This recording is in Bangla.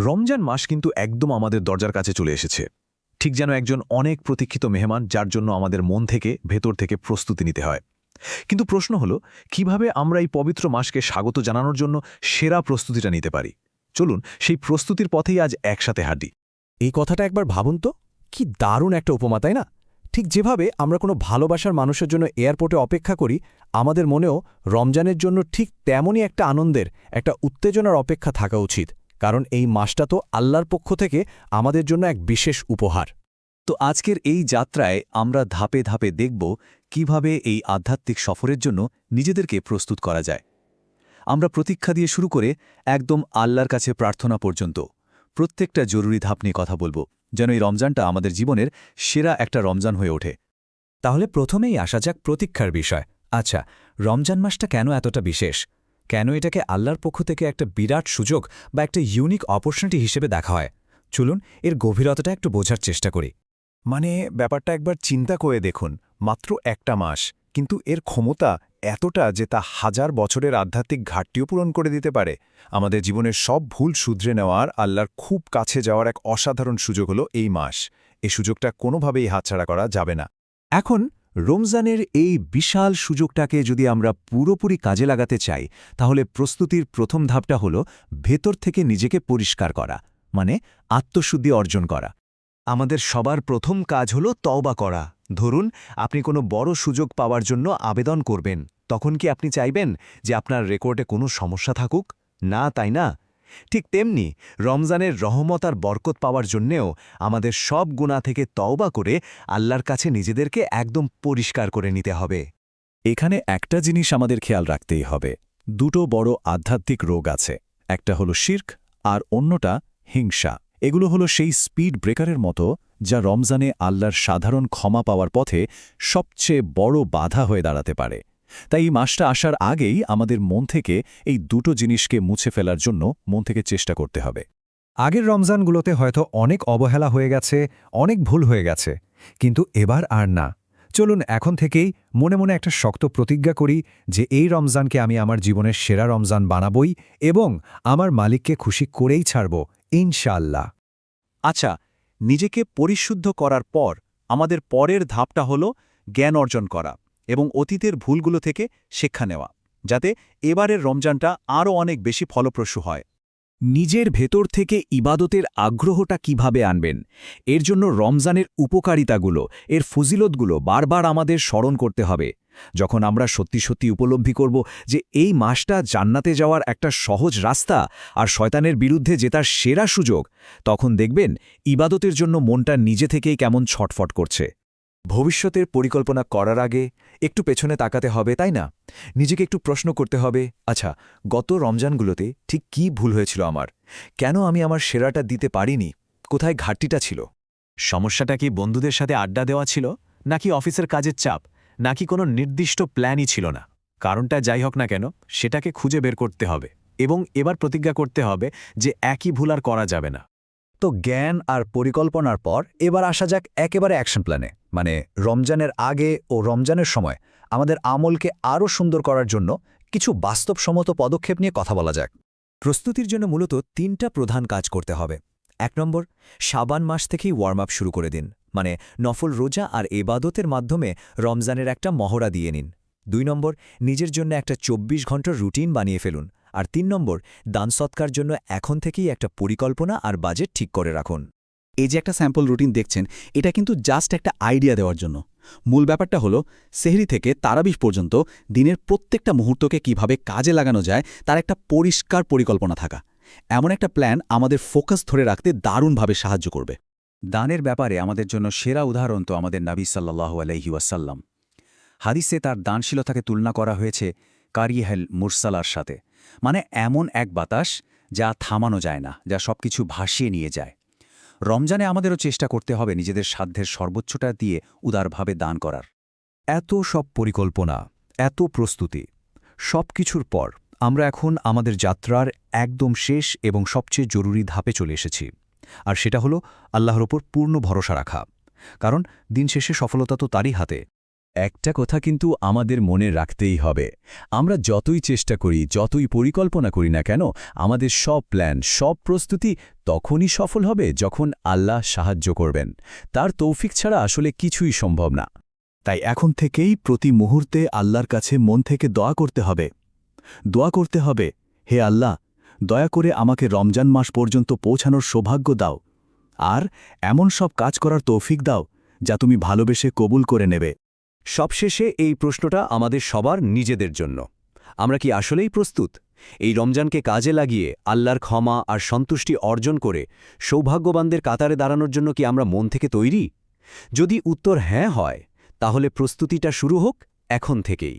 রমজান মাস কিন্তু একদম আমাদের দরজার কাছে চলে এসেছে। ঠিক যেন একজন অনেক প্রতীক্ষিত মেহমান যার জন্য আমাদের মন থেকে, ভেতর থেকে প্রস্তুতি নিতে হয়। কিন্তু প্রশ্ন হলো, কীভাবে আমরা এই পবিত্র মাসকে স্বাগত জানানোর জন্য সেরা প্রস্তুতিটা নিতে পারি? চলুন, সেই প্রস্তুতির পথেই আজ একসাথে হাঁটি। এই কথাটা একবার ভাবুন তো, কি দারুণ একটা উপমা, তাই না? ঠিক যেভাবে আমরা কোনো ভালোবাসার মানুষের জন্য এয়ারপোর্টে অপেক্ষা করি, আমাদের মনেও রমজানের জন্য ঠিক তেমনই একটা আনন্দের, একটা উত্তেজনার অপেক্ষা থাকা উচিত। কারণ এই মাসটা তো আল্লাহর পক্ষ থেকে আমাদের জন্য এক বিশেষ উপহার। তো আজকের এই যাত্রায় আমরা ধাপে ধাপে দেখব কীভাবে এই আধ্যাত্মিক সফরের জন্য নিজেদেরকে প্রস্তুত করা যায়। আমরা প্রতীক্ষা দিয়ে শুরু করে একদম আল্লাহর কাছে প্রার্থনা পর্যন্ত প্রত্যেকটা জরুরি ধাপ নিয়ে কথা বলব, যেন এই রমজানটা আমাদের জীবনের সেরা একটা রমজান হয়ে ওঠে। তাহলে প্রথমেই আসা যাক প্রতীক্ষার বিষয়। আচ্ছা রমজান মাসটা কেন এতটা বিশেষ? কেন এটাকে আল্লাহর পক্ষ থেকে একটা বিরাট সুযোগ বা একটা ইউনিক অপরচুনিটি হিসেবে দেখা হয়? চলুন এর গভীরতাটা একটু বোঝার চেষ্টা করি। মানে ব্যাপারটা একবার চিন্তা করে দেখুন মাত্র একটা মাস কিন্তু এর ক্ষমতা এতটা যে তা হাজার বছরের আধ্যাত্মিক ঘাটতিও পূরণ করে দিতে পারে। আমাদের জীবনের সব ভুল শুধরে নেওয়ার আল্লাহর খুব কাছে যাওয়ার এক অসাধারণ সুযোগ হলো এই মাস। এই সুযোগটা কোনোভাবেই হাতছাড়া করা যাবে না। এখন রমজানের এই বিশাল সুযোগটাকে যদি আমরা পুরোপুরি কাজে লাগাতে চাই, তাহলে প্রস্তুতির প্রথম ধাপটা হল ভেতর থেকে নিজেকে পরিষ্কার করা মানে আত্মশুদ্ধি অর্জন করা। আমাদের সবার প্রথম কাজ হল তওবা করা। ধরুন, আপনি কোনো বড় সুযোগ পাওয়ার জন্য আবেদন করবেন, তখন কি আপনি চাইবেন যে আপনার রেকর্ডে কোনো সমস্যা থাকুক? না, তাই না? ঠিক তেমনি রমজানের রহমত আর বরকত পাওয়ার জন্যেও আমাদের সব গুণা থেকে তওবা করে আল্লাহর কাছে নিজেদেরকে একদম পরিষ্কার করে নিতে হবে। এখানে একটা জিনিস আমাদের খেয়াল রাখতেই হবে। দুটো বড় আধ্যাত্মিক রোগ আছে। একটা হলো শির্ক আর অন্যটা হিংসা। এগুলো হলো সেই স্পিড ব্রেকারের মতো যা রমজানে আল্লাহর সাধারণ ক্ষমা পাওয়ার পথে সবচেয়ে বড় বাধা হয়ে দাঁড়াতে পারে। তাই এই মাসটা আসার আগেই আমাদের মন থেকে এই দুটো জিনিসকে মুছে ফেলার জন্য মন থেকে চেষ্টা করতে হবে। আগের রমজানগুলোতে হয়তো অনেক অবহেলা হয়ে গেছে, অনেক ভুল হয়ে গেছে, কিন্তু এবার আর না। চলুন এখন থেকেই মনে মনে একটা শক্ত প্রতিজ্ঞা করি যে এই রমজানকে আমি আমার জীবনের সেরা রমজান বানাবই এবং আমার মালিককে খুশি করেই ছাড়ব, ইনশাআল্লাহ। আচ্ছা নিজেকে পরিশুদ্ধ করার পর আমাদের পরের ধাপটা হল জ্ঞান অর্জন করা। এবং অতীতের ভুলগুলো থেকে শিক্ষা নেওয়া, যাতে এবারের রমজানটা আরও অনেক বেশি ফলপ্রসূ হয়। নিজের ভেতর থেকে ইবাদতের আগ্রহটা কীভাবে আনবেন? এর জন্য রমজানের উপকারিতাগুলো, এর ফজিলতগুলো বারবার আমাদের স্মরণ করতে হবে। যখন আমরা সত্যি সত্যি উপলব্ধি করব যে এই মাসটা জান্নাতে যাওয়ার একটা সহজ রাস্তা আর শয়তানের বিরুদ্ধে জেতার সেরা সুযোগ, তখন দেখবেন ইবাদতের জন্য মনটা নিজে থেকেই কেমন ছটফট করছে। ভবিষ্যতের পরিকল্পনা করার আগে একটু পেছনে তাকাতে হবে, তাই না? নিজেকে একটু প্রশ্ন করতে হবে আচ্ছা গত রমজানগুলোতে ঠিক কি ভুল হয়েছিল আমার? কেন আমি আমার সেরাটা দিতে পারিনি? কোথায় ঘাটতিটা ছিল? সমস্যাটা কি বন্ধুদের সাথে আড্ডা দেওয়া ছিল? নাকি অফিসের কাজের চাপ? নাকি কোনো নির্দিষ্ট প্ল্যানই ছিল না? কারণটা যাই হোক না কেন, সেটাকে খুঁজে বের করতে হবে এবং এবার প্রতিজ্ঞা করতে হবে যে একই ভুল আর করা যাবে না। তো জ্ঞান আর পরিকল্পনার পর এবার আসা যাক একেবারে অ্যাকশন প্ল্যানে মানে রমজানের আগে ও রমজানের সময় আমাদের আমলকে আরও সুন্দর করার জন্য কিছু বাস্তবসম্মত পদক্ষেপ নিয়ে কথা বলা যাক। প্রস্তুতির জন্য মূলত তিনটা প্রধান কাজ করতে হবে। এক নম্বর সাবান মাস থেকেই ওয়ার্ম আপ শুরু করে দিন। মানে নফল রোজা আর এবাদতের মাধ্যমে রমজানের একটা মহড়া দিয়ে নিন। দুই নম্বর, নিজের জন্য একটা ২৪ ঘণ্টার রুটিন বানিয়ে ফেলুন। আর তিন নম্বর, দান সৎকার জন্য এখন থেকেই একটা পরিকল্পনা আর বাজেট ঠিক করে রাখুন। এই যে একটা স্যাম্পল রুটিন দেখছেন, এটা কিন্তু জাস্ট একটা আইডিয়া দেওয়ার জন্য। মূল ব্যাপারটা হলো, সেহরি থেকে তারাবিশ পর্যন্ত দিনের প্রত্যেকটা মুহূর্তকে কীভাবে কাজে লাগানো যায়, তার একটা পরিষ্কার পরিকল্পনা থাকা। এমন একটা প্ল্যান আমাদের ফোকাস ধরে রাখতে দারুণভাবে সাহায্য করবে। দানের ব্যাপারে আমাদের জন্য সেরা উদাহরণ তো আমাদের নাবী সাল্লাহু আলহি ওয়াসাল্লাম। হাদিসে তার দানশীলতাকে তুলনা করা হয়েছে কারিহেল মুরসালার সাথে। মানে এমন এক বাতাস যা থামানো যায় না, যা সবকিছু ভাসিয়ে নিয়ে যায়। রমজানে আমাদেরও চেষ্টা করতে হবে নিজেদের সাধ্যের সর্বোচ্চটা দিয়ে উদারভাবে দান করার। এত সব পরিকল্পনা, এত প্রস্তুতি সব কিছুর পর আমরা এখন আমাদের যাত্রার একদম শেষ এবং সবচেয়ে জরুরি ধাপে চলে এসেছি। আর সেটা হলো আল্লাহর ওপর পূর্ণ ভরসা রাখা। কারণ দিন শেষে সফলতা তো তারই হাতে। একটা কথা কিন্তু আমাদের মনে রাখতেই হবে। আমরা যতই চেষ্টা করি, যতই পরিকল্পনা করি না কেন, আমাদের সব প্ল্যান সব প্রস্তুতি তখনই সফল হবে যখন আল্লাহ সাহায্য করবেন। তার তৌফিক ছাড়া আসলে কিছুই সম্ভব না। তাই এখন থেকেই প্রতি মুহূর্তে আল্লাহর কাছে মন থেকে দোয়া করতে হবে। দোয়া করতে হবে, হে আল্লাহ, দয়া করে আমাকে রমজান মাস পর্যন্ত পৌঁছানোর সৌভাগ্য দাও। আর এমন সব কাজ করার তৌফিক দাও যা তুমি ভালোবেসে কবুল করে নেবে। সবশেষে এই প্রশ্নটা আমাদের সবার নিজেদের জন্য। আমরা কি আসলেই প্রস্তুত? এই রমজানকে কাজে লাগিয়ে আল্লাহর ক্ষমা আর সন্তুষ্টি অর্জন করে সৌভাগ্যবানদের কাতারে দাঁড়ানোর জন্য কি আমরা মন থেকে তৈরি? যদি উত্তর হ্যাঁ হয়, তাহলে প্রস্তুতিটা শুরু হোক এখন থেকেই।